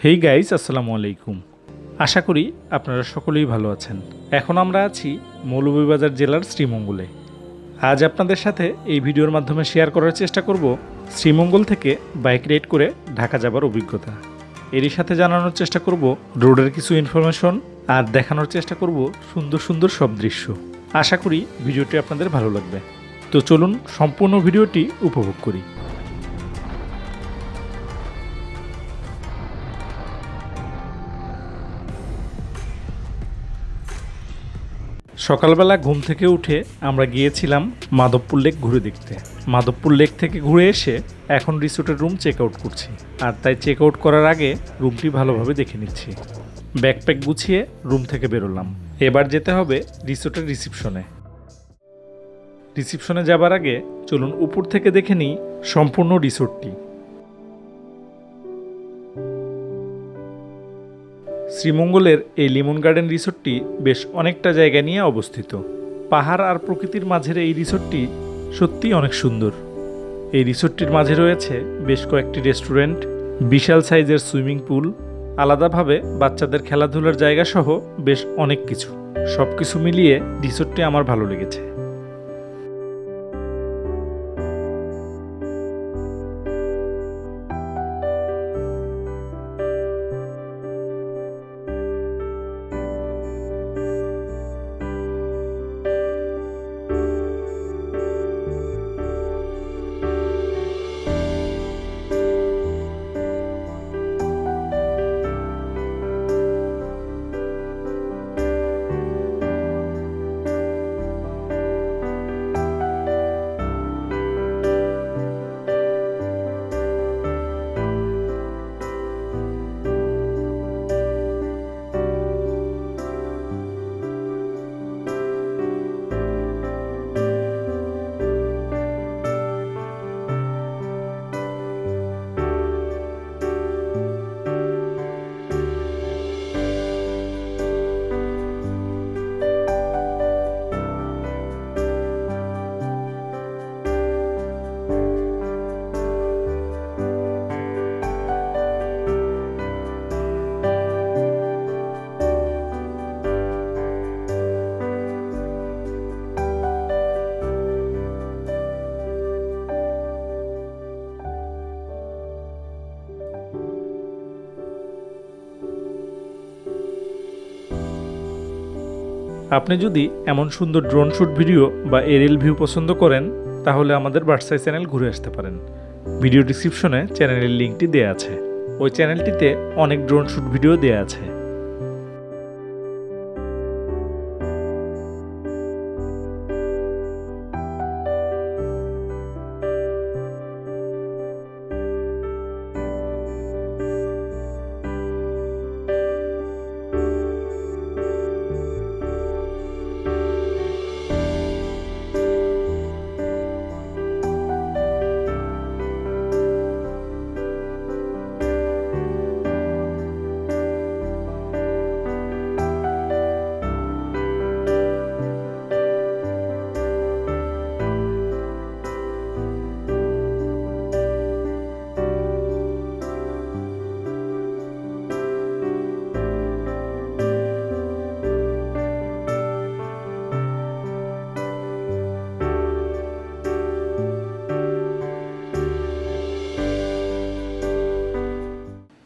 Hey guys আসসালামু আলাইকুম। আশা করি আপনারা সকলেই ভালো আছেন। এখন আমরা আছি মৌলভীবাজার জেলার শ্রীমঙ্গলে। আজ আপনাদের সাথে এই ভিডিওর মাধ্যমে শেয়ার করার চেষ্টা করব শ্রীমঙ্গল থেকে বাইক রাইড করে ঢাকা যাবার অভিজ্ঞতা। এরই সাথে জানানোর চেষ্টা করব রোডের কিছু ইনফরমেশন আর দেখানোর চেষ্টা করব সুন্দর সুন্দর সব দৃশ্য। আশা করি ভিডিওটি আপনাদের ভালো লাগবে। তো চলুন সম্পূর্ণ ভিডিওটি উপভোগ করি। সকালবেলা ঘুম থেকে উঠে আমরা গিয়েছিলাম মাধবপুর লেক ঘুরে দেখতে। মাধবপুর লেক থেকে ঘুরে এসে এখন রিসোর্টের রুম চেক আউট করছি। আর তাই চেক আউট করার আগে রুমটি ভালোভাবে দেখে নিচ্ছি। ব্যাকপ্যাক গুছিয়ে রুম থেকে বেরোলাম। এবার যেতে হবে রিসোর্টের রিসিপশনে। রিসিপশনে যাবার আগে চলুন উপর থেকে দেখে নিই সম্পূর্ণ রিসোর্টটি। শ্রীমঙ্গলের এই লিমন গার্ডেন রিসোর্টটি বেশ অনেকটা জায়গা নিয়ে অবস্থিত। পাহাড় আর প্রকৃতির মাঝের এই রিসোর্টটি সত্যিই অনেক সুন্দর। এই রিসোর্টটির মাঝে রয়েছে বেশ কয়েকটি রেস্টুরেন্ট, বিশাল সাইজের সুইমিং পুল, আলাদাভাবে বাচ্চাদের খেলাধুলার জায়গা সহ বেশ অনেক কিছু। সব কিছু মিলিয়ে রিসোর্টটি আমার ভালো লেগেছে। আপনি যদি এমন সুন্দর ড্রোন শ্যুট ভিডিও বা এরিয়াল ভিউ পছন্দ করেন, তাহলে আমাদের বার্সাই চ্যানেল ঘুরে আসতে পারেন। ভিডিও ডিসক্রিপশনে চ্যানেলের লিঙ্কটি দেওয়া আছে। ওই চ্যানেলটিতে অনেক ড্রোন শ্যুট ভিডিও দেওয়া আছে।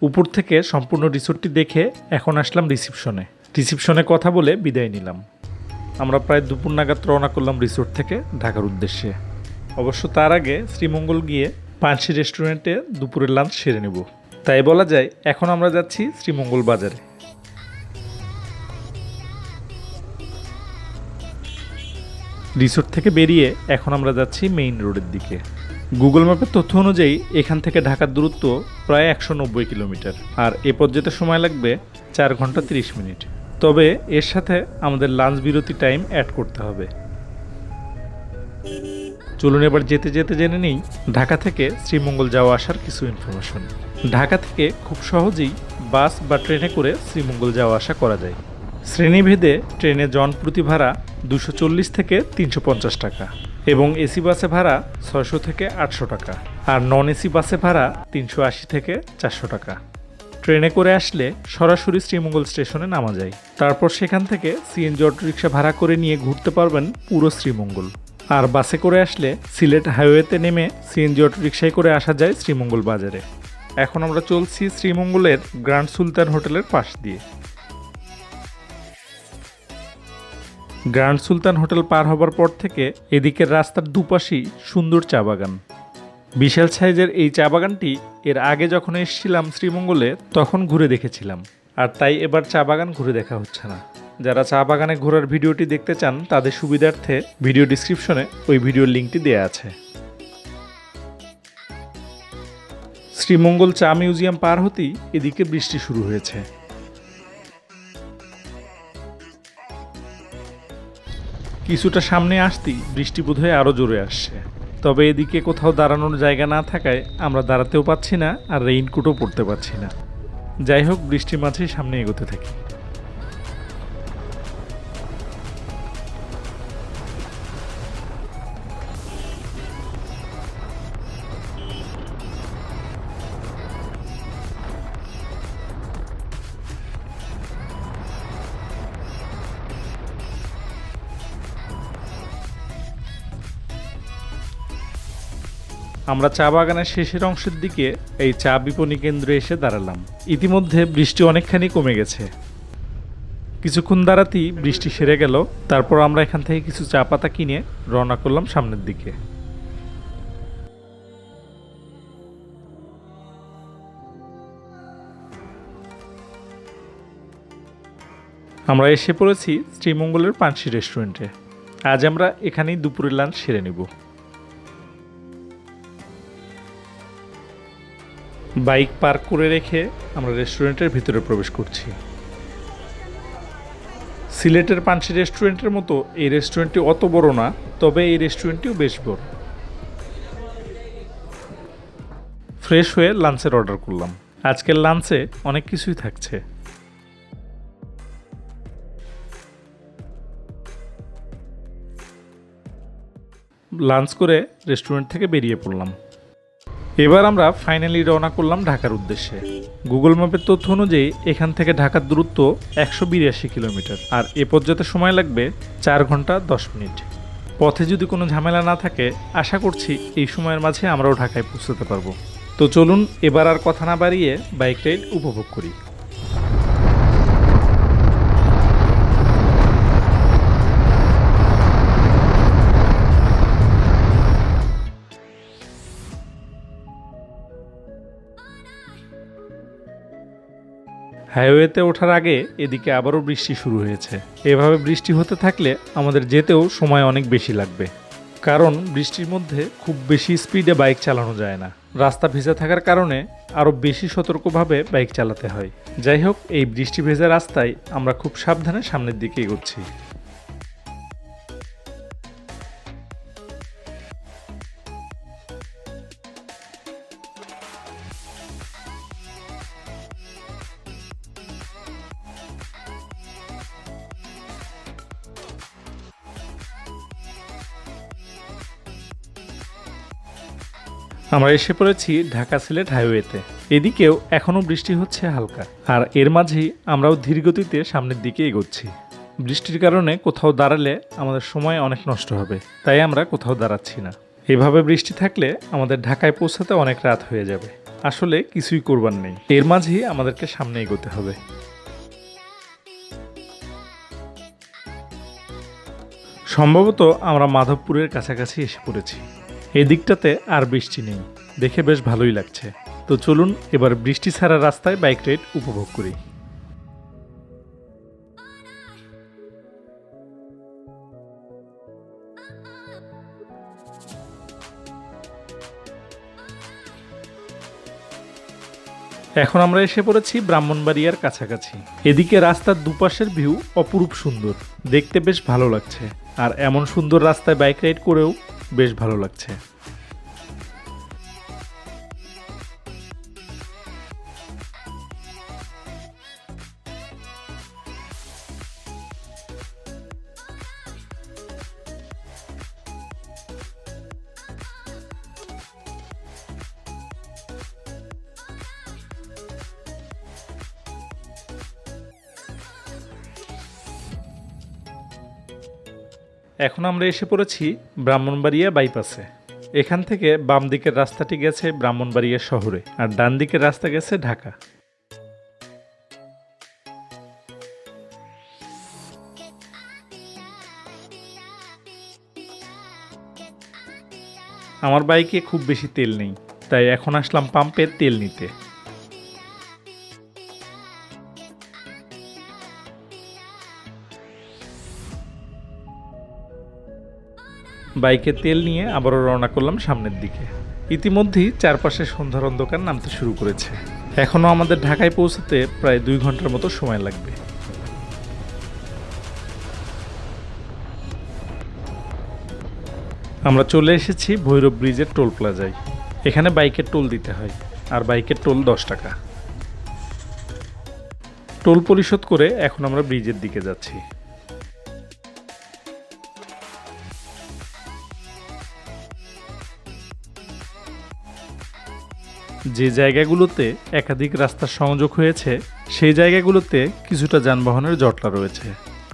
উপর থেকে সম্পূর্ণ রিসোর্টটি দেখে এখন আসলাম রিসিপশনে। রিসিপশনে কথা বলে বিদায় নিলাম। আমরা প্রায় দুপুর নাগাদ রওনা করলাম রিসোর্ট থেকে ঢাকার উদ্দেশ্যে। অবশ্য তার আগে শ্রীমঙ্গল গিয়ে পানসি রেস্টুরেন্টে দুপুরের লাঞ্চ সেরে নেব। তাই বলা যায়, এখন আমরা যাচ্ছি শ্রীমঙ্গল বাজারে। রিসোর্ট থেকে বেরিয়ে এখন আমরা যাচ্ছি মেইন রোডের দিকে। গুগল ম্যাপের তথ্য অনুযায়ী, এখান থেকে ঢাকার দূরত্ব প্রায় একশো নব্বই কিলোমিটার। আর এ পথ যেতে সময় লাগবে চার ঘণ্টা তিরিশ মিনিট। তবে এর সাথে আমাদের লাঞ্চ বিরতি টাইম অ্যাড করতে হবে। চলুন এবার যেতে যেতে জেনে নিই ঢাকা থেকে শ্রীমঙ্গল যাওয়া আসার কিছু ইনফরমেশন ঢাকা থেকে খুব সহজেই বাস বা ট্রেনে করে শ্রীমঙ্গল যাওয়া আসা করা যায়। শ্রেণীভেদে ট্রেনে জন প্রতি ভাড়া দুশো থেকে তিনশো পঞ্চাশ টাকা। এবং এসি বাসে ভাড়া ছয়শো থেকে আটশো টাকা আর নন এসি বাসে ভাড়া তিনশো আশি থেকে চারশো টাকা। ট্রেনে করে আসলে সরাসরি শ্রীমঙ্গল স্টেশনে নামা যায়। তারপর সেখান থেকে সিএনজি অটোরিকশা ভাড়া করে নিয়ে ঘুরতে পারবেন পুরো শ্রীমঙ্গল। আর বাসে করে আসলে সিলেট হাইওয়েতে নেমে সিএনজি অটোরিকশায় করে আসা যায় শ্রীমঙ্গল বাজারে। এখন আমরা চলছি শ্রীমঙ্গলের গ্র্যান্ড সুলতান হোটেলের পাশ দিয়ে। গ্র্যান্ড সুলতান হোটেল পার হবার পর থেকে এদিকের রাস্তার দুপাশেই সুন্দর চা বাগান। বিশাল সাইজের এই চা বাগানটি এর আগে যখন এসেছিলাম শ্রীমঙ্গলে, তখন ঘুরে দেখেছিলাম। আর তাই এবার চা বাগান ঘুরে দেখা হচ্ছে না। যারা চা বাগানে ঘোরার ভিডিওটি দেখতে চান, তাদের সুবিধার্থে ভিডিও ডিসক্রিপশনে ওই ভিডিওর লিঙ্কটি দেওয়া আছে। শ্রীমঙ্গল চা মিউজিয়াম পার হতেই এদিকে বৃষ্টি শুরু হয়েছে। কিছুটা সামনে আসতেই বৃষ্টি বোধহয় আরও জোরে আসছে। তবে এদিকে কোথাও দাঁড়ানোর জায়গা না থাকায় আমরা দাঁড়াতেও পাচ্ছি না আর রেইনকোটও পড়তে পারছি না। যাই হোক, বৃষ্টির মাঝেই সামনে এগোতে থাকি। আমরা চা বাগানের শেষের অংশের দিকে এই চা বিপণী কেন্দ্রে এসে দাঁড়ালাম। ইতিমধ্যে বৃষ্টি অনেকখানি কমে গেছে। কিছুক্ষণ দাঁড়াতেই বৃষ্টি সেরে গেল, তারপর আমরা এখান থেকে কিছু চা পাতা কিনে রওনা করলাম সামনের দিকে। আমরা এসে পড়েছি শ্রীমঙ্গলের পানসি রেস্টুরেন্টে। আজ আমরা এখানেই দুপুরের লাঞ্চ সেরে নেব। বাইক পার্ক করে রেখে আমরা রেস্টুরেন্টের ভিতরে প্রবেশ করছি। সিলেটের পানসি রেস্টুরেন্টের মতো এই রেস্টুরেন্টটি অত বড় না, তবে এই রেস্টুরেন্টটিও বেশ বড়। ফ্রেশ হয়ে লাঞ্চের অর্ডার করলাম। আজকের লাঞ্চে অনেক কিছুই থাকছে। লাঞ্চ করে রেস্টুরেন্ট থেকে বেরিয়ে পড়লাম। এবার আমরা ফাইনালি রওনা করলাম ঢাকার উদ্দেশ্যে। গুগল ম্যাপের তথ্য অনুযায়ী এখান থেকে ঢাকার দূরত্ব একশো বিরাশি কিলোমিটার, আর এ পর্যন্ত সময় লাগবে চার ঘণ্টা দশ মিনিট। পথে যদি কোনো ঝামেলা না থাকে, আশা করছি এই সময়ের মাঝে আমরাও ঢাকায় পৌঁছতে পারব। তো চলুন এবার আর কথা না বাড়িয়ে বাইক রাইড উপভোগ করি। হাইওয়েতে ওঠার আগে এদিকে আবারও বৃষ্টি শুরু হয়েছে। এভাবে বৃষ্টি হতে থাকলে আমাদের যেতেও সময় অনেক বেশি লাগবে। কারণ বৃষ্টির মধ্যে খুব বেশি স্পিডে বাইক চালানো যায় না। রাস্তা ভেজা থাকার কারণে আরও বেশি সতর্কভাবে বাইক চালাতে হয়। যাই হোক, এই বৃষ্টি ভেজা রাস্তায় আমরা খুব সাবধানে সামনের দিকে এগোচ্ছি। আমরা এসে পড়েছি ঢাকা সিলেট হাইওয়েতে। এদিকেও এখনও বৃষ্টি হচ্ছে হালকা। আর এর মাঝেই আমরাও ধীরগতিতে সামনের দিকে এগোচ্ছি। বৃষ্টির কারণে কোথাও দাঁড়ালে আমাদের সময় অনেক নষ্ট হবে, তাই আমরা কোথাও দাঁড়াচ্ছি না। এভাবে বৃষ্টি থাকলে আমাদের ঢাকায় পৌঁছাতে অনেক রাত হয়ে যাবে। আসলে কিছুই করবার নেই। এর মাঝেই আমাদেরকে সামনে এগোতে হবে। সম্ভবত আমরা মাধবপুরের কাছাকাছি এসে পড়েছি। এদিকটাতে আর বৃষ্টি নেই। দেখে বেশ ভালোই লাগছে। তো চলুন এবার বৃষ্টি ছাড়া রাস্তায় বাইক রাইড উপভোগ করি। এখন আমরা এসে পড়েছি ব্রাহ্মণবাড়িয়ার কাছাকাছি। এদিকে রাস্তার দুপাশের ভিউ অপরূপ সুন্দর। দেখতে বেশ ভালো লাগছে। আর এমন সুন্দর রাস্তায় বাইক রাইড করেও বেশ ভালো লাগছে। এখন আমরা এসে পড়েছি ব্রাহ্মণবাড়িয়া বাইপাসে। এখান থেকে বাম দিকের রাস্তাটি গেছে ব্রাহ্মণবাড়িয়া শহরে আর ডান দিকের রাস্তা গেছে ঢাকা। আমার বাইকে খুব বেশি তেল নেই, তাই এখন আসলাম পাম্পের তেল নিতে। বাইকে তেল নিয়ে আবারও রওনা করলাম সামনের দিকে। ইতিমধ্যেই চারপাশে সন্ধ্যার অন্ধকার নামতে শুরু করেছে। এখনও আমাদের ঢাকায় পৌঁছাতে প্রায় দুই ঘণ্টার মতো সময় লাগবে। আমরা চলে এসেছি ভৈরব ব্রিজের টোল প্লাজায়। এখানে বাইকের টোল দিতে হয়, আর বাইকের টোল দশ টাকা। টোল পরিশোধ করে এখন আমরা ব্রিজের দিকে যাচ্ছি। যে জায়গাগুলোতে একাধিক রাস্তার সংযোগ হয়েছে, সেই জায়গাগুলোতে কিছুটা যানবাহনের জটলা রয়েছে।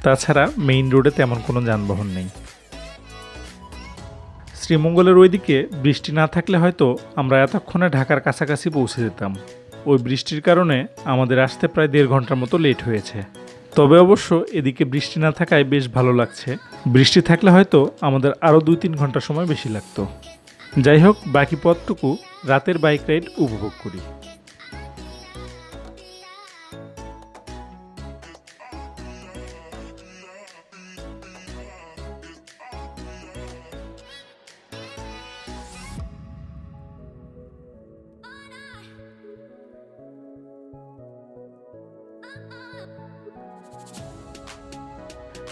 তাছাড়া মেইন রোডে তেমন কোনো যানবাহন নেই। শ্রীমঙ্গলের ওইদিকে বৃষ্টি না থাকলে হয়তো আমরা এতক্ষণে ঢাকার কাছাকাছি পৌঁছে যেতাম। ওই বৃষ্টির কারণে আমাদের আসতে প্রায় দেড় ঘণ্টার মতো লেট হয়েছে। তবে অবশ্য এদিকে বৃষ্টি না থাকায় বেশ ভালো লাগছে। বৃষ্টি থাকলে হয়তো আমাদের আরও দুই তিন ঘণ্টা সময় বেশি লাগতো। যাই হোক, বাকি পথটুকু রাতের বাইক রাইড উপভোগ করি।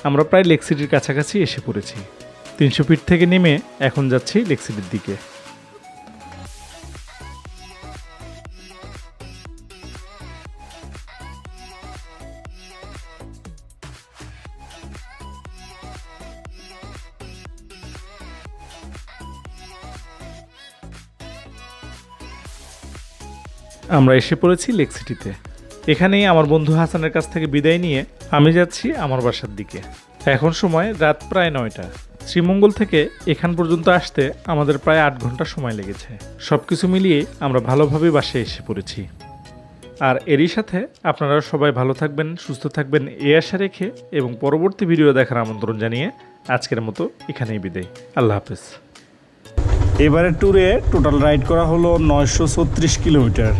আমরা প্রায় লেক সিটির কাছাকাছি এসে পড়েছি। তিনশো ফিট থেকে নেমে এখন যাচ্ছি লেক সিটির দিকে। আমরা এসে পড়েছি লেক সিটিতে। এখানেই আমার বন্ধু হাসানের কাছ থেকে বিদায় নিয়ে আমি যাচ্ছি আমার বাসার দিকে। এখন সময় রাত প্রায় নয়টা। শ্রীমঙ্গল থেকে এখান পর্যন্ত আসতে আমাদের প্রায় আট ঘণ্টা সময় লেগেছে। সব কিছু মিলিয়ে আমরা ভালোভাবে বাসায় এসে পড়েছি। আর এরই সাথে আপনারা সবাই ভালো থাকবেন, সুস্থ থাকবেন এ আশা রেখে এবং পরবর্তী ভিডিও দেখার আমন্ত্রণ জানিয়ে আজকের মতো এখানেই বিদায়। আল্লাহ হাফেজ। এবারে ট্যুরে টোটাল রাইড করা হলো নয়শো ছত্রিশ কিলোমিটার।